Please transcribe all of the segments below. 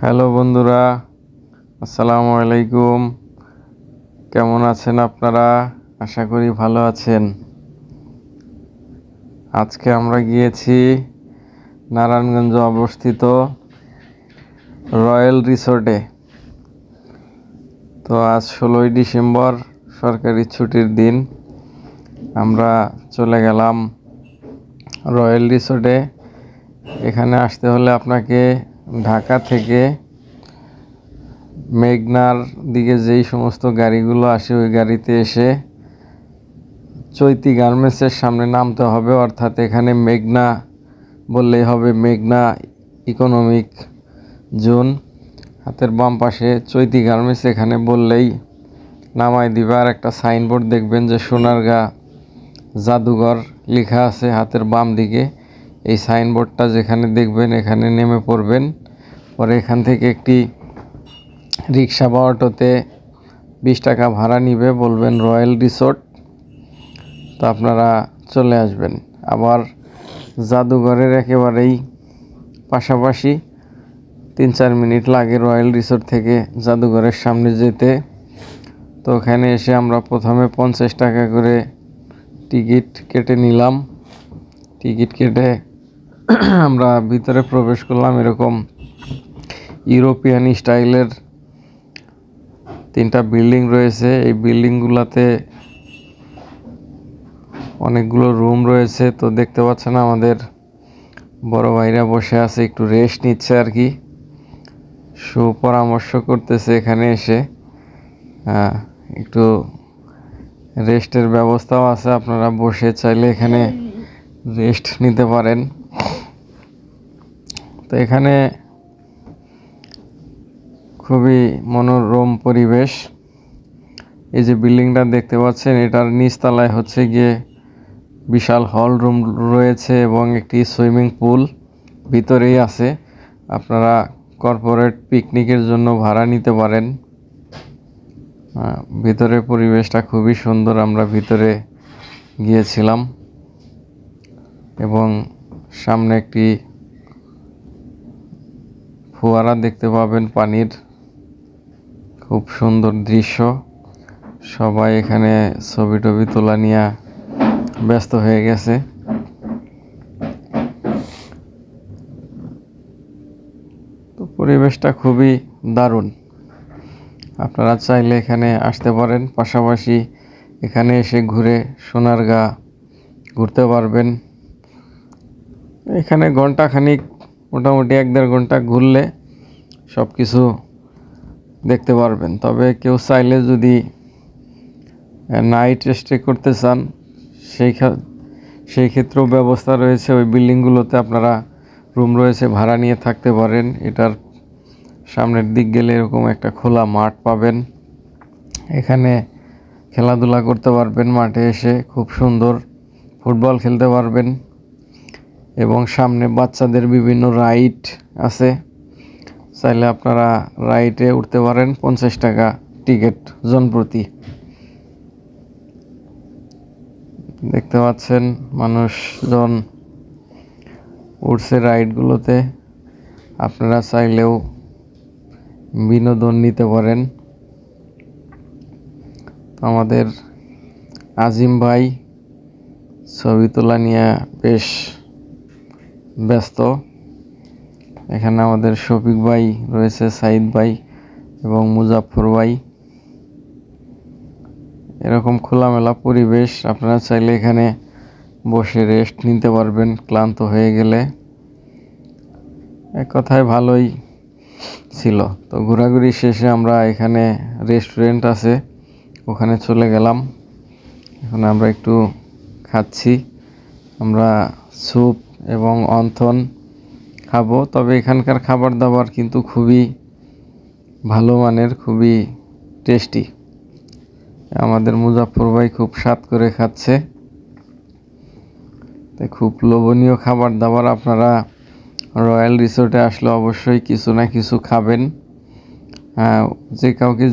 Hello বন্ধুরা, আসসালামু আলাইকুম। কেমন আছেন আপনারা? আশা করি ভালো আছেন। আজকে আমরা গিয়েছি নারায়ণগঞ্জ অবস্থিত রয়্যাল রিসোর্টে। তো আজ ষোলোই ডিসেম্বর, সরকারি ছুটির দিন। আমরা চলে গেলাম রয়্যাল রিসোর্টে। এখানে আসতে হলে আপনাকে ঢাকা থেকে মেঘনার দিকে যেই সমস্ত গাড়িগুলো আসে, ওই গাড়িতে এসে চৈতি গার্মেন্টসের সামনে নামতে হবে। অর্থাৎ এখানে মেঘনা বললেই হবে, মেঘনা ইকোনমিক জোন হাতের বাম পাশে চৈতি গার্মেন্টস, এখানে বললেই নামাই দিবে। আর একটা সাইনবোর্ড দেখবেন যে সোনারগা জাদুঘর লেখা আছে হাতের বাম দিকে। এই সাইনবোর্ডটা যেখানে দেখবেন, এখানে নেমে পড়বেন। পরে এখান থেকে একটি রিক্সা বা অটোতে বিশ টাকা ভাড়া নিবে, বলবেন রয়্যাল রিসোর্ট। তো আপনারা চলে আসবেন। আবার জাদুঘরের একেবারেই পাশাপাশি তিন চার মিনিট লাগে রয়্যাল রিসোর্ট থেকে জাদুঘরের সামনে যেতে। তো ওখানে এসে আমরা প্রথমে পঞ্চাশ টাকা করে টিকিট কেটে নিলাম। টিকিট কেটে আমরা ভিতরে প্রবেশ করলাম এরকম ইউরোপিয়ান স্টাইলের তিনটা বিল্ডিং রয়েছে। এই বিল্ডিংগুলোতে অনেকগুলো রুম রয়েছে। তো দেখতে পাচ্ছেন আমাদের বড় ভাইরা বসে আছে, একটু রেস্ট নিচ্ছে আর কি। সুপরামর্শ করতেছে এখানে এসে। একটু রেস্টের ব্যবস্থাও আছে, আপনারা বসে চাইলে এখানে রেস্ট নিতে পারেন। তো এখানে খুবই মনোরম পরিবেশ। এই যে বিল্ডিংটা দেখতে পাচ্ছেন এটার নিচতলায় হচ্ছে গিয়ে বিশাল হল রুম রয়েছে এবং একটি সুইমিং পুল ভিতরেই আছে। আপনারা কর্পোরেট পিকনিকের জন্য ভাড়া নিতে পারেন। আহ, ভিতরের পরিবেশটা খুবই সুন্দর আমরা ভিতরে গিয়েছিলাম এবং সামনে একটি ফোয়ারা দেখতে পাবেন পানির। খুব সুন্দর দৃশ্য। সবাই এখানে ছবি টবি তোলা নিয়ে ব্যস্ত হয়ে গেছে। তো পরিবেশটা খুবই দারুণ। আপনারা চাইলে এখানে আসতে পারেন। পাশাপাশি এখানে এসে ঘুরে সোনারগা ঘুরতে পারবেন। এখানে ঘন্টাখানিক মোটামুটি এক দেড় ঘণ্টা ঘুরলে সব কিছু দেখতে পারবেন। তবে কেউ চাইলে যদি নাইট স্টে করতে চান, সেই সেই ক্ষেত্রেও ব্যবস্থা রয়েছে। ওই বিল্ডিংগুলোতে আপনারা রুম রয়েছে, ভাড়া নিয়ে থাকতে পারেন। এটার সামনের দিক গেলে এরকম একটা খোলা মাঠ পাবেন। এখানে খেলাধুলা করতে পারবেন মাঠে এসে, খুব সুন্দর ফুটবল খেলতে পারবেন। এবং সামনে বাচ্চাদের বিভিন্ন রাইড আছে। চাইলে আপনারা রাইডে উঠতে পারেন পঞ্চাশ টাকা টিকিট জন প্রতি। দেখতে পাচ্ছেন মানুষজন উঠছে রাইডগুলোতে। আপনারা চাইলেও বিনোদন নিতে পারেন। আমাদের আজিম ভাই ছবি তোলা নিয়ে বেশ ব্যস্ত। এখানে আমাদের শফিক ভাই রয়েছে, সাইদ ভাই এবং মুজাফর ভাই। এরকম খোলামেলা পরিবেশ, আপনারা চাইলে এখানে বসে রেস্ট নিতে পারবেন, ক্লান্ত হয়ে গেলে। এক কথায় ভালোই ছিল। তো ঘোরাঘুরি শেষে আমরা এখানে রেস্টুরেন্ট আছে, ওখানে চলে গেলাম। এখন আমরা একটু খাচ্ছি। আমরা স্যুপ এবং অন্থন খাব। তবে এখানকার খাবার দাবার কিন্তু খুবই ভালো মানের খুবই টেস্টি আমাদের মুজাফর ভাই খুব স্বাদ করে খাচ্ছে। তাই খুব লোভনীয় খাবার দাবার আপনারা রয়্যাল রিসোর্টে আসলে অবশ্যই কিছু না কিছু খাবেন। হ্যাঁ, যে কাউকে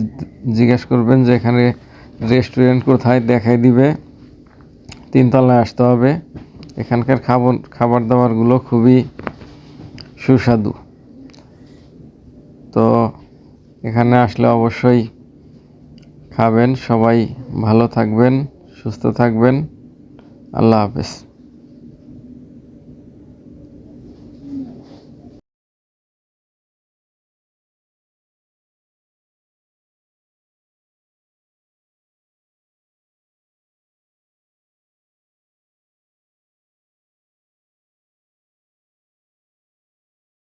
জিজ্ঞেস করবেন যে এখানে রেস্টুরেন্ট কোথায় দেখাই দিবে তিনতলায় আসতে হবে। এখানকার খাবার খাবার দাবারগুলো খুবই সুস্বাদু। তো এখানে আসলে অবশ্যই খাবেন, সবাই ভালো থাকবেন, সুস্থ থাকবেন। আল্লাহ হাফেজ।